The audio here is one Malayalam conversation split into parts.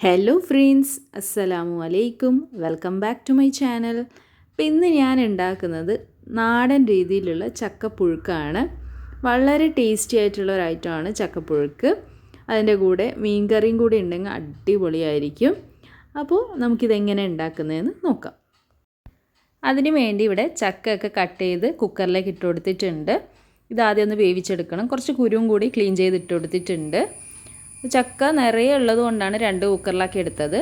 ഹലോ ഫ്രണ്ട്സ് അസ്സലാമു അലൈക്കും welcome back to my channel അപ്പം ഇന്ന് ഞാൻ ഉണ്ടാക്കുന്നത് നാടൻ രീതിയിലുള്ള ചക്കപ്പുഴുക്കാണ്. വളരെ ടേസ്റ്റി ആയിട്ടുള്ള ഒരു ഐറ്റമാണ് ചക്കപ്പുഴുക്ക്. അതിന്റെ കൂടെ മീൻകറിയും കൂടി ഉണ്ടെങ്കിൽ അടിപൊളിയായിരിക്കും. അപ്പോൾ നമുക്കിതെങ്ങനെ ഉണ്ടാക്കുന്നതെന്ന് നോക്കാം. അതിന് വേണ്ടി ഇവിടെ ചക്കയൊക്കെ കട്ട് ചെയ്ത് കുക്കറിലേക്ക് ഇട്ട് കൊടുത്തിട്ടുണ്ട്. ഇതാദ്യം ഒന്ന് വേവിച്ചെടുക്കണം. കുറച്ച് കുരുവും കൂടി ക്ലീൻ ചെയ്ത് ഇട്ട് കൊടുത്തിട്ടുണ്ട്. ചക്ക നിറയെ ഉള്ളത് കൊണ്ടാണ് രണ്ട് കുക്കറിലാക്കി എടുത്തത്.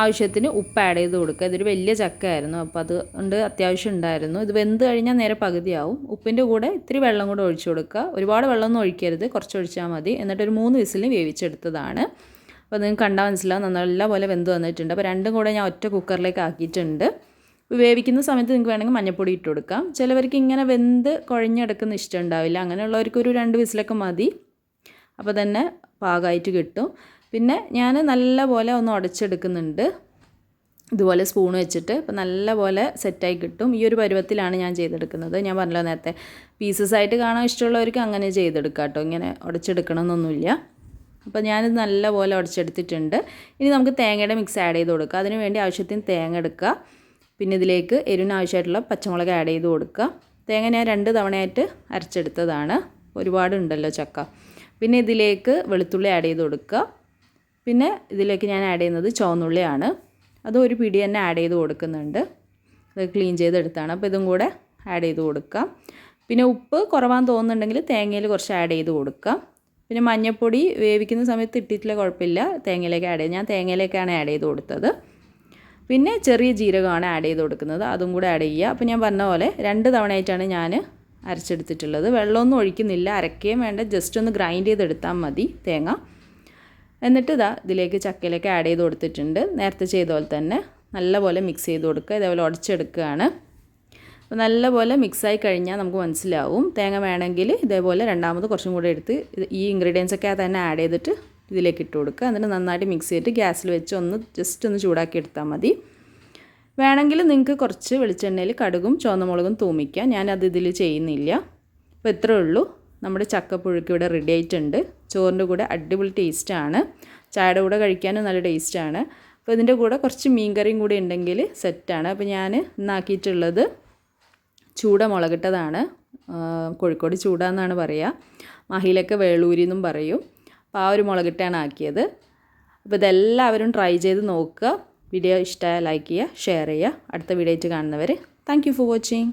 ആവശ്യത്തിന് ഉപ്പ് ആഡ് ചെയ്ത് കൊടുക്കുക. ഇതൊരു വലിയ ചക്ക ആയിരുന്നു അപ്പോൾ അതുകൊണ്ട് അത്യാവശ്യം ഉണ്ടായിരുന്നു. ഇത് വെന്ത് കഴിഞ്ഞാൽ നേരെ പകുതിയാവും. ഉപ്പിന്റെ കൂടെ ഇത്തിരി വെള്ളം കൂടെ ഒഴിച്ചു കൊടുക്കുക. ഒരുപാട് വെള്ളമൊന്നും ഒഴിക്കരുത്. കുറച്ച് ഒഴിച്ചാൽ മതി. എന്നിട്ട് ഒരു മൂന്ന് വിസിലിന് വേവിച്ചെടുത്തതാണ്. അപ്പോൾ നിങ്ങൾക്ക് കണ്ടാൽ മനസ്സിലാവും. നല്ല പോലെ വെന്ത് വന്നിട്ടുണ്ട്. അപ്പോൾ രണ്ടും കൂടെ ഞാൻ ഒറ്റ കുക്കറിലേക്ക് ആക്കിയിട്ടുണ്ട്. വേവിക്കുന്ന സമയത്ത് നിങ്ങൾക്ക് വേണമെങ്കിൽ മഞ്ഞപ്പൊടി ഇട്ട് കൊടുക്കാം. ചിലവർക്ക് ഇങ്ങനെ വെന്ത് കുഴഞ്ഞെടുക്കുന്ന ഇഷ്ടം ഉണ്ടാവില്ല. അങ്ങനെയുള്ളവർക്ക് ഒരു രണ്ട് വിസിലൊക്കെ മതി. അപ്പോൾ തന്നെ പാകമായിട്ട് കിട്ടും. പിന്നെ ഞാൻ നല്ലപോലെ ഒന്ന് ഉടച്ചെടുക്കുന്നുണ്ട്. ഇതുപോലെ സ്പൂൺ വെച്ചിട്ട് ഇപ്പം നല്ലപോലെ സെറ്റായി കിട്ടും. ഈ ഒരു പരുവത്തിലാണ് ഞാൻ ചെയ്തെടുക്കുന്നത്. ഞാൻ പറഞ്ഞല്ലോ നേരത്തെ പീസസ് ആയിട്ട് കാണാൻ ഇഷ്ടമുള്ളവർക്ക് അങ്ങനെ ചെയ്തെടുക്കാം കേട്ടോ. ഇങ്ങനെ ഉടച്ചെടുക്കണമെന്നൊന്നുമില്ല. അപ്പോൾ ഞാനിത് നല്ല പോലെ ഉടച്ചെടുത്തിട്ടുണ്ട്. ഇനി നമുക്ക് തേങ്ങയുടെ മിക്സ് ആഡ് ചെയ്ത് കൊടുക്കുക അതിന് വേണ്ടി ആവശ്യത്തിന് തേങ്ങ എടുക്കുക. പിന്നെ ഇതിലേക്ക് എരിവിന് ആവശ്യമായിട്ടുള്ള പച്ചമുളക് ആഡ് ചെയ്ത് കൊടുക്കുക. തേങ്ങ ഞാൻ രണ്ട് തവണയായിട്ട് അരച്ചെടുത്തതാണ്. ഒരുപാടുണ്ടല്ലോ ചക്ക. പിന്നെ ഇതിലേക്ക് വെളുത്തുള്ളി ആഡ് ചെയ്ത് കൊടുക്കുക. പിന്നെ ഇതിലേക്ക് ഞാൻ ആഡ് ചെയ്യുന്നത് ചുവന്നുള്ളിയാണ്. അത് ഒരു പിടി തന്നെ ആഡ് ചെയ്ത് കൊടുക്കുന്നുണ്ട്. അത് ക്ലീൻ ചെയ്തെടുത്താണ്. അപ്പോൾ ഇതും കൂടെ ആഡ് ചെയ്ത് കൊടുക്കാം പിന്നെ ഉപ്പ് കുറവാൻ തോന്നുന്നുണ്ടെങ്കിൽ തേങ്ങയിൽ കുറച്ച് ആഡ് ചെയ്ത് കൊടുക്കാം പിന്നെ മഞ്ഞൾപ്പൊടി വേവിക്കുന്ന സമയത്ത് ഇട്ടിട്ടില്ല കുഴപ്പമില്ല. തേങ്ങയിലേക്ക് ആഡ് ചെയ്ത് ഞാൻ തേങ്ങയിലേക്കാണ് ആഡ് ചെയ്ത് കൊടുത്തത്. പിന്നെ ചെറിയ ജീരകമാണ് ആഡ് ചെയ്ത് കൊടുക്കുന്നത്. അതും കൂടെ ആഡ് ചെയ്യുക. അപ്പോൾ ഞാൻ പറഞ്ഞ പോലെ രണ്ട് തവണയായിട്ടാണ് ഞാൻ അരച്ചെടുത്തിട്ടുള്ളത്. വെള്ളമൊന്നും ഒഴിക്കുന്നില്ല. അരക്കുകയും വേണ്ട. ജസ്റ്റ് ഒന്ന് ഗ്രൈൻഡ് ചെയ്തെടുത്താൽ മതി തേങ്ങ. എന്നിട്ട് ഇതാ ഇതിലേക്ക് ചക്കയിലേക്ക് ആഡ് ചെയ്ത് കൊടുത്തിട്ടുണ്ട്. നേരത്തെ ചെയ്ത പോലെ തന്നെ നല്ലപോലെ മിക്സ് ചെയ്ത് കൊടുക്കുക. ഇതേപോലെ ഉടച്ചെടുക്കുകയാണ് അപ്പോൾ നല്ലപോലെ മിക്സായി കഴിഞ്ഞാൽ നമുക്ക് മനസ്സിലാവും. തേങ്ങ വേണമെങ്കിൽ ഇതേപോലെ രണ്ടാമത് കുറച്ചും കൂടെ എടുത്ത് ഈ ഇൻഗ്രീഡിയൻസ് ഒക്കെ തന്നെ ആഡ് ചെയ്തിട്ട് ഇതിലേക്ക് ഇട്ട് കൊടുക്കുക. എന്നിട്ട് നന്നായിട്ട് മിക്സ് ചെയ്തിട്ട് ഗ്യാസിൽ വെച്ച് ഒന്ന് ജസ്റ്റ് ഒന്ന് ചൂടാക്കി എടുത്താൽ മതി. വേണമെങ്കിൽ നിങ്ങൾക്ക് കുറച്ച് വെളിച്ചെണ്ണയിൽ കടുകും ചുവന്നമുളകും തൂമിക്കാം. ഞാനത് ഇതിൽ ചെയ്യുന്നില്ല. അപ്പോൾ ഇത്രേ ഉള്ളൂ. നമ്മുടെ ചക്കപ്പുഴുക്ക് ഇവിടെ റെഡി ആയിട്ടുണ്ട്. ചോറിന്റെ കൂടെ അടിപൊളി ടേസ്റ്റാണ് ചായയുടെ കൂടെ കഴിക്കാനും നല്ല ടേസ്റ്റാണ് അപ്പോൾ ഇതിന്റെ കൂടെ കുറച്ച് മീൻകറിയും കൂടി ഉണ്ടെങ്കിൽ സെറ്റാണ് അപ്പോൾ ഞാൻ ഇന്നാക്കിയിട്ടുള്ളത് ചൂട മുളകിട്ടതാണ് കോഴിക്കോട് ചൂട എന്നാണ് പറയുക മഹിലൊക്കെ വേളൂരി എന്നും പറയും. അപ്പോൾ ആ ഒരു മുളകിട്ടാണ് ആക്കിയത്. അപ്പോൾ ഇതെല്ലാവരും ട്രൈ ചെയ്ത് നോക്കുക. വീഡിയോ ഇഷ്ടമായ ലൈക്ക് ചെയ്യുക ഷെയർ ചെയ്യുക. അടുത്ത വീഡിയോ ആയിട്ട് കാണുന്നവർ താങ്ക് ഫോർ വാച്ചിങ്